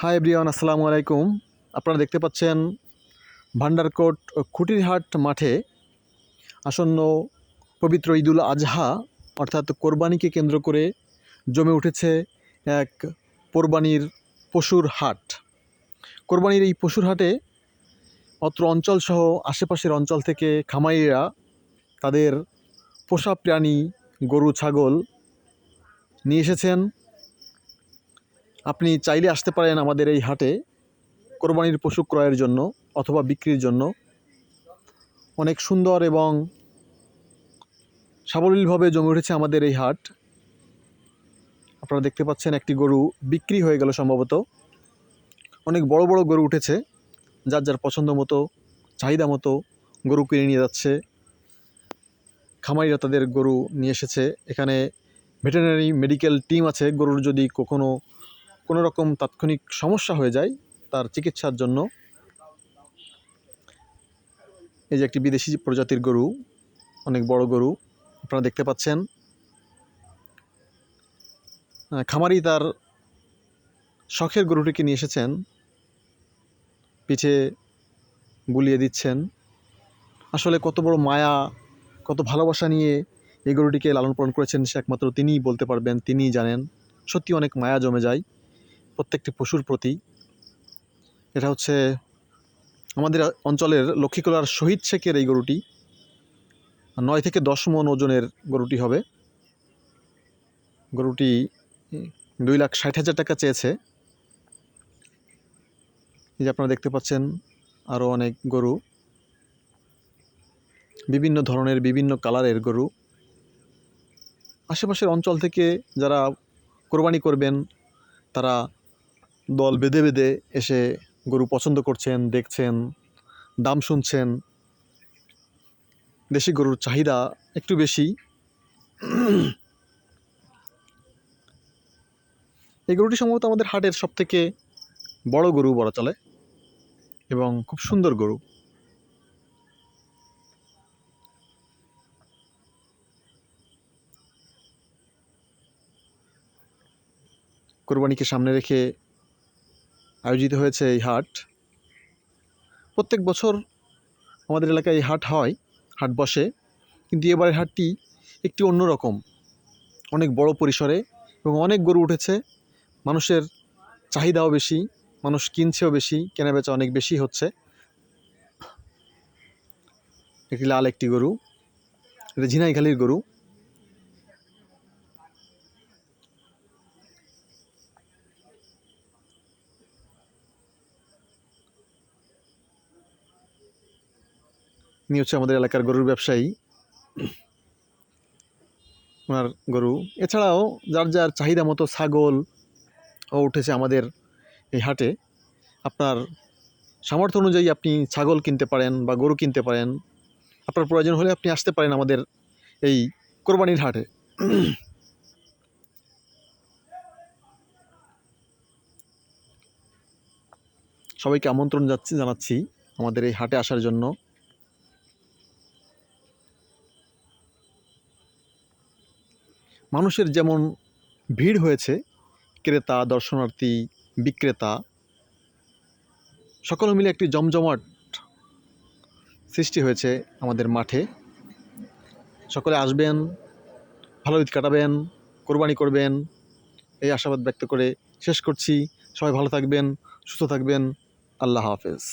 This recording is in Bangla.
হাই এভরিওয়ান আসসালামু আলাইকুম। আপনারা দেখতে পাচ্ছেন ভান্ডারকোট খুঁটিরহাট মাঠে আসন্ন পবিত্র ঈদুল আজহা, অর্থাৎ কোরবানিকে কেন্দ্র করে জমে উঠেছে এক কোরবানির পশুর হাট। কোরবানির এই পশুর হাটে অত্র অঞ্চলসহ আশেপাশের অঞ্চল থেকে খামারিরা তাদের পোষা প্রাণী, গরু, ছাগল নিয়ে এসেছেন। আপনি চাইলে আসতে পারেন আমাদের এই হাটে কোরবানির পশু ক্রয়ের জন্য অথবা বিক্রির জন্য। অনেক সুন্দর এবং সাবলীলভাবে জমে উঠেছে আমাদের এই হাট। আপনারা দেখতে পাচ্ছেন একটি গরু বিক্রি হয়ে গেল সম্ভবত। অনেক বড় বড় গরু উঠেছে, যার যার পছন্দ মতো, চাহিদা মতো গরু কিনে নিয়ে যাচ্ছে। খামারিরা তাদের গরু নিয়ে এসেছে। এখানে ভেটেরিনারি মেডিকেল টিম আছে। গরুর যদি কখনো কোনো রকম তাৎক্ষণিক সমস্যা হয়ে যায় তার চিকিৎসার জন্য। এই যে একটি বিদেশি প্রজাতির গরু, অনেক বড় গরু, আপনারা দেখতে পাচ্ছেন। খামারি তার শখের গরুটিকে নিয়ে এসেছেন। পিঠে বুলিয়ে দিচ্ছেন। আসলে কত বড় মায়া, কত ভালোবাসা নিয়ে এই গরুটিকে লালন পালন করেছেন সে একমাত্র তিনিই বলতে পারবেন, তিনিই জানেন। সত্যি অনেক মায়া জমে যায়। প্রত্যেকটি পশুর প্রতি। এটা হচ্ছে আমাদের অঞ্চলের লক্ষ্মীকলার শহীদ শেখের এই গরুটি। নয় থেকে দশ মন ওজনের গরুটি হবে। গরুটি দুই লাখ ষাট হাজার টাকা চেয়েছে। এই যে আপনারা দেখতে পাচ্ছেন আরও অনেক গরু। বিভিন্ন ধরনের, বিভিন্ন কালারের গরু। আশেপাশের অঞ্চল থেকে যারা কোরবানি করবেন, তারা দল বেঁধে বেঁধে এসে গরু পছন্দ করছেন, দেখছেন, দাম শুনছেন। দেশি গরুর চাহিদা একটু বেশি। এই গরুটি সম্ভবত আমাদের হাটের সব থেকে বড় গরু বলা চলে এবং খুব সুন্দর গরু। কোরবানিকে সামনে রেখে আয়োজিত হয়েছে এই হাট। প্রত্যেক বছর আমাদের এলাকায় এই হাট হয়, হাট বসে। কিন্তু এবারের হাটটি একটি অন্যরকম। অনেক বড় পরিসরে এবং অনেক গরু উঠেছে। মানুষের চাহিদাও বেশি, মানুষ কিনছেও বেশি, কেনাবেচা অনেক বেশি হচ্ছে। একটি লাল একটি গরু, এটা ঝিনাইখালির গরু। ইনি হচ্ছে আমাদের এলাকার গরুর ব্যবসায়ী। ওনার গরু। এছাড়াও যার যার চাহিদা মতো ছাগল ও উঠেছে আমাদের এই হাটে, আপনার সামর্থ্য অনুযায়ী আপনি ছাগল কিনতে পারেন বা গরু কিনতে পারেন। আপনার প্রয়োজন হলে আপনি আসতে পারেন আমাদের এই কোরবানির হাটে। সবাইকে আমন্ত্রণ যাচ্ছি, জানাচ্ছি আমাদের এই হাটে আসার জন্য। মানুষের যেমন ভিড় হয়েছে, ক্রেতা, দর্শনার্থী, বিক্রেতা, সকলে মিলে একটি জমজমাট সৃষ্টি হয়েছে আমাদের মাঠে। সকলে আসবেন, ভালো ঈদ কাটাবেন, কোরবানি করবেন, এই আশাবাদ ব্যক্ত করে শেষ করছি। সবাই ভালো থাকবেন, সুস্থ থাকবেন। আল্লাহ হাফেজ।